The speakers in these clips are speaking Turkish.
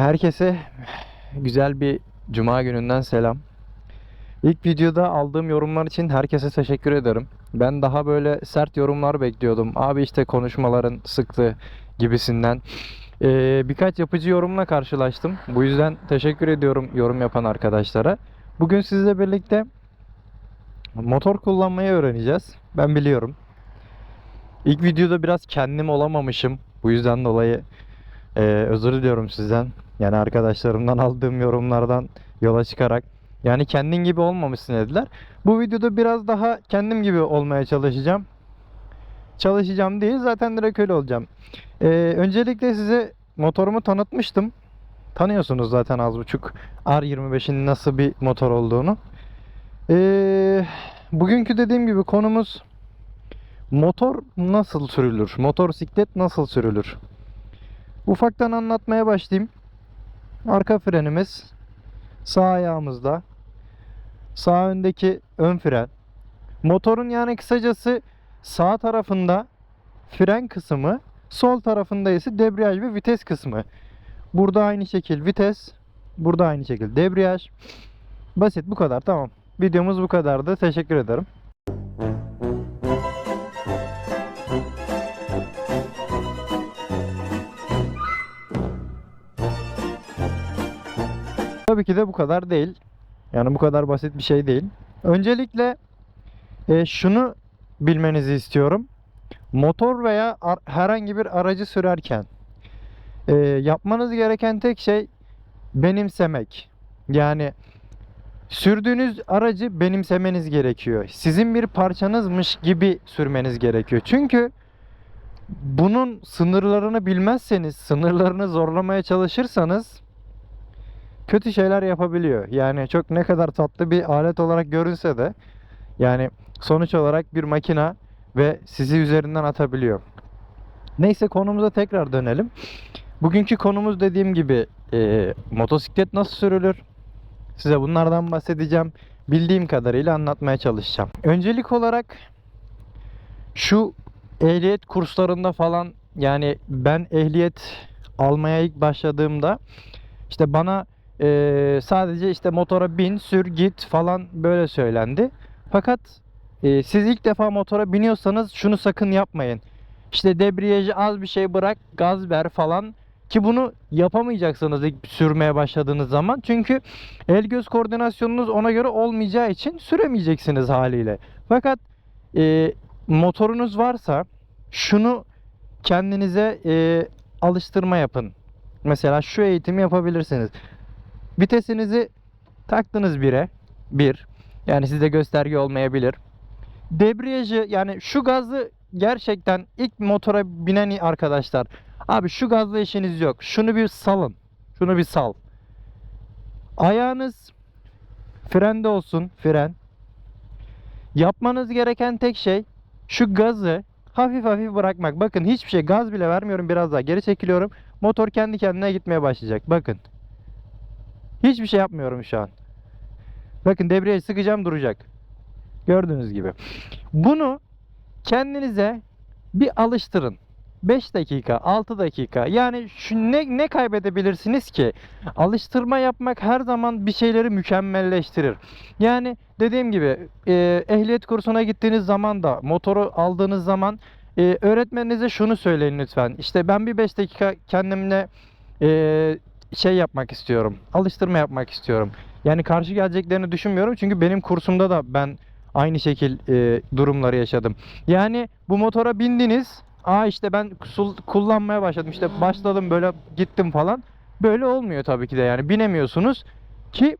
Herkese güzel bir cuma gününden selam. İlk videoda aldığım yorumlar için herkese teşekkür ederim. Ben daha böyle sert yorumlar bekliyordum. Abi işte konuşmaların sıktı gibisinden. Ee, birkaç yapıcı yorumla karşılaştım. Bu yüzden teşekkür ediyorum yorum yapan arkadaşlara. Bugün sizle birlikte motor kullanmayı öğreneceğiz. Ben biliyorum. İlk videoda biraz kendim olamamışım. Bu yüzden dolayı ee, özür diliyorum sizden. Yani arkadaşlarımdan aldığım yorumlardan yola çıkarak. Yani kendin gibi olmamışsın dediler. Bu videoda biraz daha kendim gibi olmaya çalışacağım. Çalışacağım değil zaten direkt öyle olacağım. Ee, öncelikle size motorumu tanıtmıştım. Tanıyorsunuz zaten az buçuk R25'in nasıl bir motor olduğunu. Ee, bugünkü dediğim gibi konumuz motor nasıl sürülür? Motosiklet nasıl sürülür? Ufaktan anlatmaya başlayayım. Arka frenimiz sağ ayağımızda. Sağ öndeki ön fren. Motorun yani kısacası sağ tarafında fren kısmı, sol tarafında ise debriyaj ve vites kısmı. Burada aynı şekil vites, burada aynı şekil debriyaj. Basit bu kadar tamam. Videomuz bu kadardı. Teşekkür ederim. Tabii ki de bu kadar değil. Yani bu kadar basit bir şey değil. Öncelikle e, şunu bilmenizi istiyorum. Motor veya herhangi bir aracı sürerken e, yapmanız gereken tek şey benimsemek. Yani sürdüğünüz aracı benimsemeniz gerekiyor. Sizin bir parçanızmış gibi sürmeniz gerekiyor. Çünkü bunun sınırlarını bilmezseniz, sınırlarını zorlamaya çalışırsanız kötü şeyler yapabiliyor. Yani çok ne kadar tatlı bir alet olarak görünse de yani sonuç olarak bir makina ve sizi üzerinden atabiliyor. Neyse konumuza tekrar dönelim. Bugünkü konumuz dediğim gibi e, motosiklet nasıl sürülür? Size bunlardan bahsedeceğim. Bildiğim kadarıyla anlatmaya çalışacağım. Öncelik olarak şu ehliyet kurslarında falan yani ben ehliyet almaya ilk başladığımda işte bana ee, sadece işte motora bin, sür, git falan böyle söylendi. Fakat e, siz ilk defa motora biniyorsanız şunu sakın yapmayın. İşte debriyajı az bir şey bırak, gaz ver falan. Ki bunu yapamayacaksınız ilk sürmeye başladığınız zaman. Çünkü el göz koordinasyonunuz ona göre olmayacağı için süremeyeceksiniz haliyle. Fakat e, motorunuz varsa şunu kendinize e, alıştırma yapın. Mesela şu eğitimi yapabilirsiniz. Vitesinizi taktınız 1'e. 1. Yani sizde gösterge olmayabilir. Debriyajı yani şu gazı gerçekten ilk motora binen arkadaşlar. Abi şu gazla işiniz yok. Şunu bir salın. Şunu bir sal. Ayağınız frende olsun. Fren. Yapmanız gereken tek şey şu gazı hafif hafif bırakmak. Bakın hiçbir şey gaz bile vermiyorum. Biraz daha geri çekiliyorum. Motor kendi kendine gitmeye başlayacak. Bakın. Hiçbir şey yapmıyorum şu an. Bakın debriyajı sıkacağım duracak. Gördüğünüz gibi. Bunu kendinize bir alıştırın. 5 dakika, 6 dakika. Yani şu ne ne kaybedebilirsiniz ki? Alıştırma yapmak her zaman bir şeyleri mükemmelleştirir. Yani dediğim gibi e, ehliyet kursuna gittiğiniz zaman da motoru aldığınız zaman e, öğretmeninize şunu söyleyin lütfen. İşte ben bir 5 dakika kendimle e, şey yapmak istiyorum. Alıştırma yapmak istiyorum. Yani karşı geleceklerini düşünmüyorum. Çünkü benim kursumda da ben aynı şekil e, durumları yaşadım. Yani bu motora bindiniz. Aa işte ben kullanmaya başladım. İşte başladım böyle gittim falan. Böyle olmuyor tabii ki de yani binemiyorsunuz ki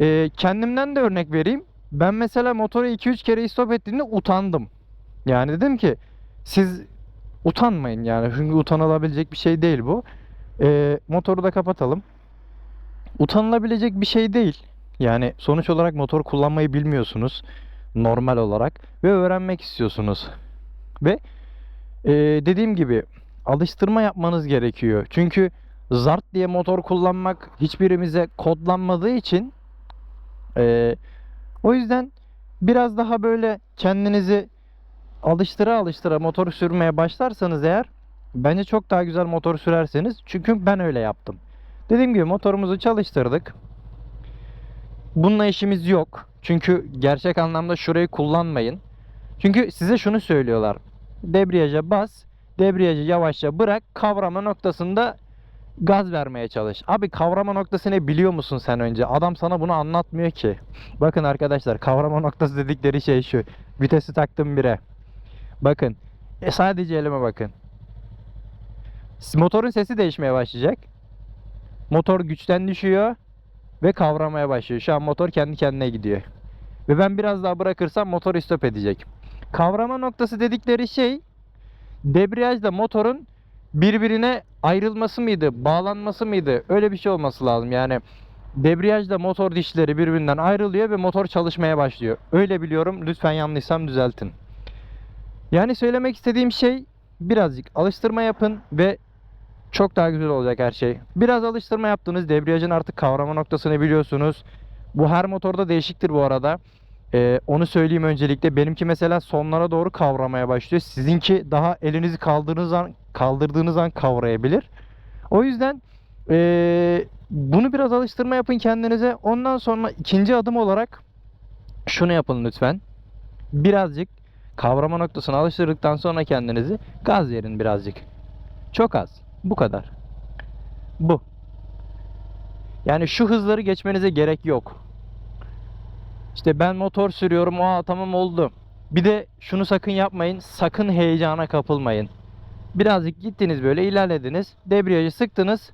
e, kendimden de örnek vereyim. Ben mesela motoru 2-3 kere istop ettiğimde utandım. Yani dedim ki siz utanmayın yani çünkü utanılabilecek bir şey değil bu. E, motoru da kapatalım. Utanılabilecek bir şey değil. Yani sonuç olarak motor kullanmayı bilmiyorsunuz normal olarak ve öğrenmek istiyorsunuz. Ve e, dediğim gibi alıştırma yapmanız gerekiyor. Çünkü zart diye motor kullanmak hiçbirimize kodlanmadığı için e, o yüzden biraz daha böyle kendinizi alıştıra alıştıra motor sürmeye başlarsanız eğer bence çok daha güzel motor sürersiniz. Çünkü ben öyle yaptım. Dediğim gibi motorumuzu çalıştırdık. Bununla işimiz yok. Çünkü gerçek anlamda şurayı kullanmayın. Çünkü size şunu söylüyorlar. Debriyaja bas, debriyajı yavaşça bırak, kavrama noktasında gaz vermeye çalış. Abi kavrama noktası ne biliyor musun sen önce? Adam sana bunu anlatmıyor ki. Bakın arkadaşlar kavrama noktası dedikleri şey şu. Vitesi taktım 1'e. Bakın. E sadece elime bakın. Motorun sesi değişmeye başlayacak. Motor güçten düşüyor ve kavramaya başlıyor. Şu an motor kendi kendine gidiyor. Ve ben biraz daha bırakırsam motor stop edecek. Kavrama noktası dedikleri şey debriyajla motorun birbirine ayrılması mıydı, bağlanması mıydı? Öyle bir şey olması lazım. Yani debriyajla motor dişleri birbirinden ayrılıyor ve motor çalışmaya başlıyor. Öyle biliyorum. Lütfen yanlışsam düzeltin. Yani söylemek istediğim şey birazcık alıştırma yapın ve çok daha güzel olacak her şey. Biraz alıştırma yaptınız. Debriyajın artık kavrama noktasını biliyorsunuz. Bu her motorda değişiktir bu arada. Ee, onu söyleyeyim öncelikle. Benimki mesela sonlara doğru kavramaya başlıyor. Sizinki daha elinizi kaldırdığınız an, kaldırdığınız an kavrayabilir. O yüzden ee, bunu biraz alıştırma yapın kendinize. Ondan sonra ikinci adım olarak şunu yapın lütfen. Birazcık kavrama noktasına alıştırdıktan sonra kendinizi gaz verin birazcık. Çok az. Bu kadar. Bu. Yani şu hızları geçmenize gerek yok. İşte ben motor sürüyorum. Aa tamam oldu. Bir de şunu sakın yapmayın. Sakın heyecana kapılmayın. Birazcık gittiniz böyle ilerlediniz. Debriyajı sıktınız.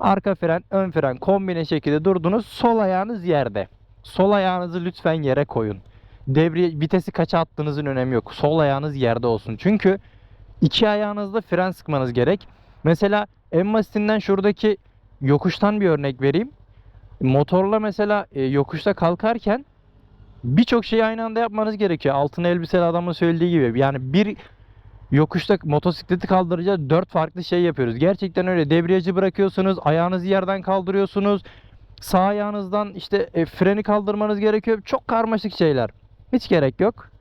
Arka fren, ön fren kombine şekilde durdunuz. Sol ayağınız yerde. Sol ayağınızı lütfen yere koyun. Devriye vitesi kaça attığınızın önemi yok. Sol ayağınız yerde olsun. Çünkü iki ayağınızda fren sıkmanız gerek. Mesela en basitinden şuradaki yokuştan bir örnek vereyim. Motorla mesela e, yokuşta kalkarken birçok şeyi aynı anda yapmanız gerekiyor. Altına elbiseli adamın söylediği gibi. Yani bir yokuşta motosikleti kaldıracağız. Dört farklı şey yapıyoruz. Gerçekten öyle. Debriyajı bırakıyorsunuz. Ayağınızı yerden kaldırıyorsunuz. Sağ ayağınızdan işte e, freni kaldırmanız gerekiyor. Çok karmaşık şeyler. Hiç gerek yok.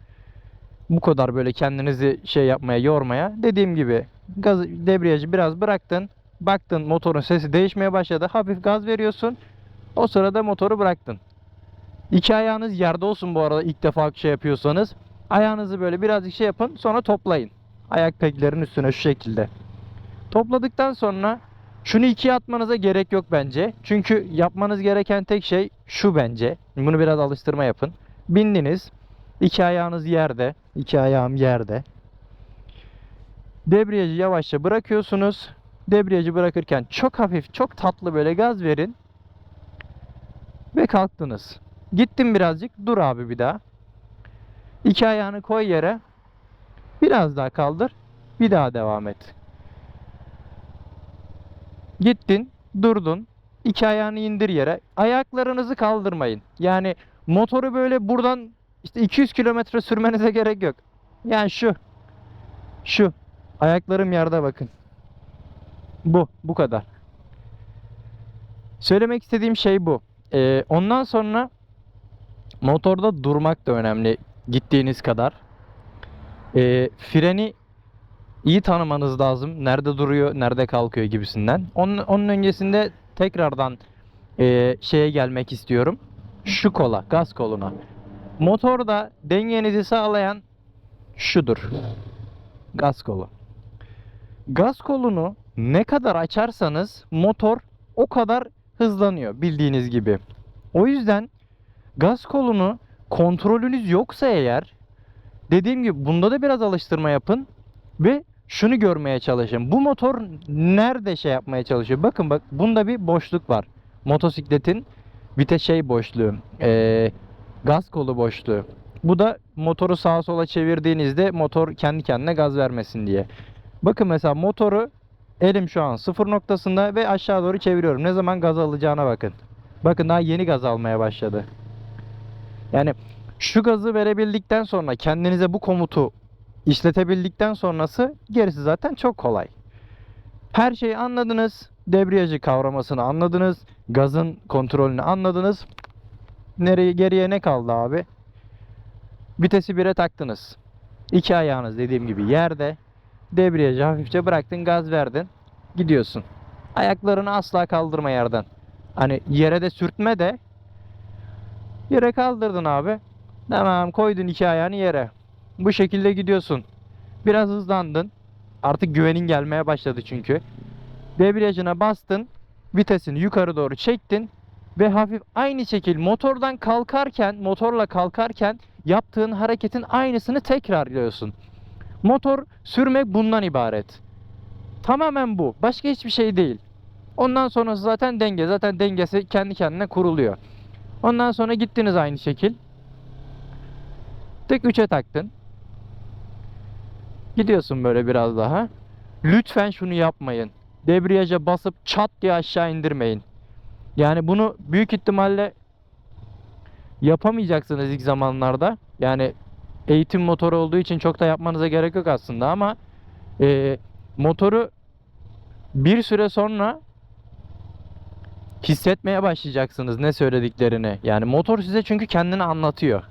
Bu kadar böyle kendinizi şey yapmaya, yormaya. Dediğim gibi gaz debriyajı biraz bıraktın. Baktın motorun sesi değişmeye başladı. Hafif gaz veriyorsun. O sırada motoru bıraktın. İki ayağınız yerde olsun bu arada ilk defa şey yapıyorsanız. Ayağınızı böyle birazcık şey yapın sonra toplayın. Ayak peklerin üstüne şu şekilde. Topladıktan sonra şunu ikiye atmanıza gerek yok bence. Çünkü yapmanız gereken tek şey şu bence. Bunu biraz alıştırma yapın. Bindiniz. İki ayağınız yerde. iki ayağım yerde. Debriyajı yavaşça bırakıyorsunuz. Debriyajı bırakırken çok hafif, çok tatlı böyle gaz verin. Ve kalktınız. Gittin birazcık. Dur abi bir daha. İki ayağını koy yere. Biraz daha kaldır. Bir daha devam et. Gittin, durdun. İki ayağını indir yere. Ayaklarınızı kaldırmayın. Yani motoru böyle buradan işte 200 kilometre sürmenize gerek yok. Yani şu. Şu. Ayaklarım yerde bakın. Bu. Bu kadar. Söylemek istediğim şey bu. Ee, ondan sonra motorda durmak da önemli. Gittiğiniz kadar. Ee, freni iyi tanımanız lazım. Nerede duruyor, nerede kalkıyor gibisinden. Onun, onun öncesinde tekrardan e, şeye gelmek istiyorum. Şu kola, gaz koluna. Motorda dengenizi sağlayan şudur. Gaz kolu. Gaz kolunu ne kadar açarsanız motor o kadar hızlanıyor bildiğiniz gibi. O yüzden gaz kolunu kontrolünüz yoksa eğer dediğim gibi bunda da biraz alıştırma yapın ve şunu görmeye çalışın. Bu motor nerede şey yapmaya çalışıyor? Bakın bak bunda bir boşluk var. Motosikletin vites şey boşluğu. Ee, gaz kolu boşluğu. Bu da motoru sağa sola çevirdiğinizde motor kendi kendine gaz vermesin diye. Bakın mesela motoru elim şu an sıfır noktasında ve aşağı doğru çeviriyorum. Ne zaman gaz alacağına bakın. Bakın daha yeni gaz almaya başladı. Yani şu gazı verebildikten sonra kendinize bu komutu işletebildikten sonrası gerisi zaten çok kolay. Her şeyi anladınız. Debriyajı kavramasını anladınız. Gazın kontrolünü anladınız. Nereye geriye ne kaldı abi? Vitesi 1'e taktınız. İki ayağınız dediğim gibi yerde. Debriyajı hafifçe bıraktın, gaz verdin. Gidiyorsun. Ayaklarını asla kaldırma yerden. Hani yere de sürtme de yere kaldırdın abi. Tamam koydun iki ayağını yere. Bu şekilde gidiyorsun. Biraz hızlandın. Artık güvenin gelmeye başladı çünkü. Debriyajına bastın. Vitesini yukarı doğru çektin. Ve hafif aynı şekil motordan kalkarken, motorla kalkarken yaptığın hareketin aynısını tekrarlıyorsun. Motor sürmek bundan ibaret. Tamamen bu. Başka hiçbir şey değil. Ondan sonrası zaten denge. Zaten dengesi kendi kendine kuruluyor. Ondan sonra gittiniz aynı şekil. Tık 3'e taktın. Gidiyorsun böyle biraz daha. Lütfen şunu yapmayın. Debriyaja basıp çat diye aşağı indirmeyin. Yani bunu büyük ihtimalle yapamayacaksınız ilk zamanlarda. Yani eğitim motoru olduğu için çok da yapmanıza gerek yok aslında ama e, motoru bir süre sonra hissetmeye başlayacaksınız ne söylediklerini. Yani motor size çünkü kendini anlatıyor.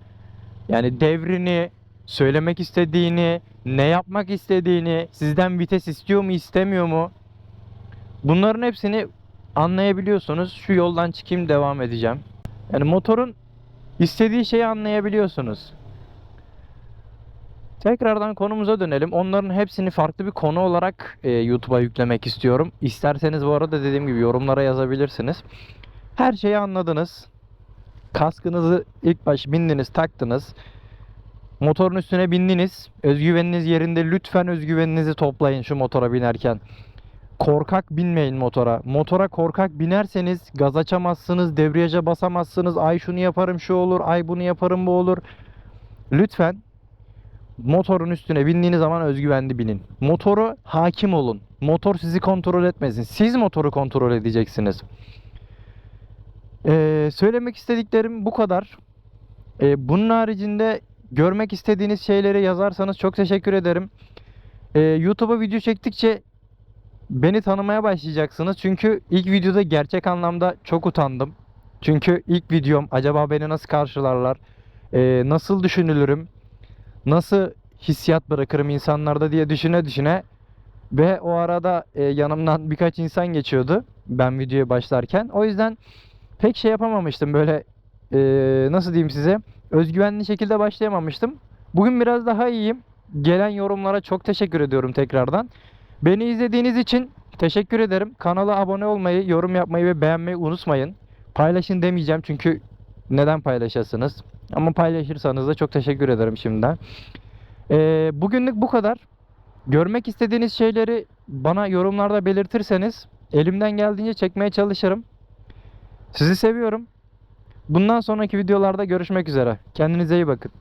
Yani devrini, söylemek istediğini, ne yapmak istediğini, sizden vites istiyor mu, istemiyor mu? Bunların hepsini anlayabiliyorsunuz. Şu yoldan çıkayım devam edeceğim. Yani motorun istediği şeyi anlayabiliyorsunuz. Tekrardan konumuza dönelim. Onların hepsini farklı bir konu olarak e, YouTube'a yüklemek istiyorum. İsterseniz bu arada dediğim gibi yorumlara yazabilirsiniz. Her şeyi anladınız. Kaskınızı ilk baş bindiniz, taktınız. Motorun üstüne bindiniz. Özgüveniniz yerinde. Lütfen özgüveninizi toplayın şu motora binerken. Korkak binmeyin motora. Motora korkak binerseniz gaz açamazsınız, debriyaja basamazsınız. Ay şunu yaparım şu olur, ay bunu yaparım bu olur. Lütfen motorun üstüne bindiğiniz zaman özgüvenli binin. Motoru hakim olun. Motor sizi kontrol etmesin. Siz motoru kontrol edeceksiniz. Ee, söylemek istediklerim bu kadar. Ee, bunun haricinde görmek istediğiniz şeyleri yazarsanız çok teşekkür ederim. Ee, YouTube'a video çektikçe beni tanımaya başlayacaksınız. Çünkü ilk videoda gerçek anlamda çok utandım. Çünkü ilk videom acaba beni nasıl karşılarlar? Ee, nasıl düşünülürüm? Nasıl hissiyat bırakırım insanlarda diye düşüne düşüne ve o arada e, yanımdan birkaç insan geçiyordu ben videoya başlarken. O yüzden pek şey yapamamıştım böyle e, nasıl diyeyim size özgüvenli şekilde başlayamamıştım. Bugün biraz daha iyiyim. Gelen yorumlara çok teşekkür ediyorum tekrardan. Beni izlediğiniz için teşekkür ederim. Kanala abone olmayı, yorum yapmayı ve beğenmeyi unutmayın. Paylaşın demeyeceğim çünkü neden paylaşasınız? Ama paylaşırsanız da çok teşekkür ederim şimdiden. Ee, bugünlük bu kadar. Görmek istediğiniz şeyleri bana yorumlarda belirtirseniz elimden geldiğince çekmeye çalışırım. Sizi seviyorum. Bundan sonraki videolarda görüşmek üzere. Kendinize iyi bakın.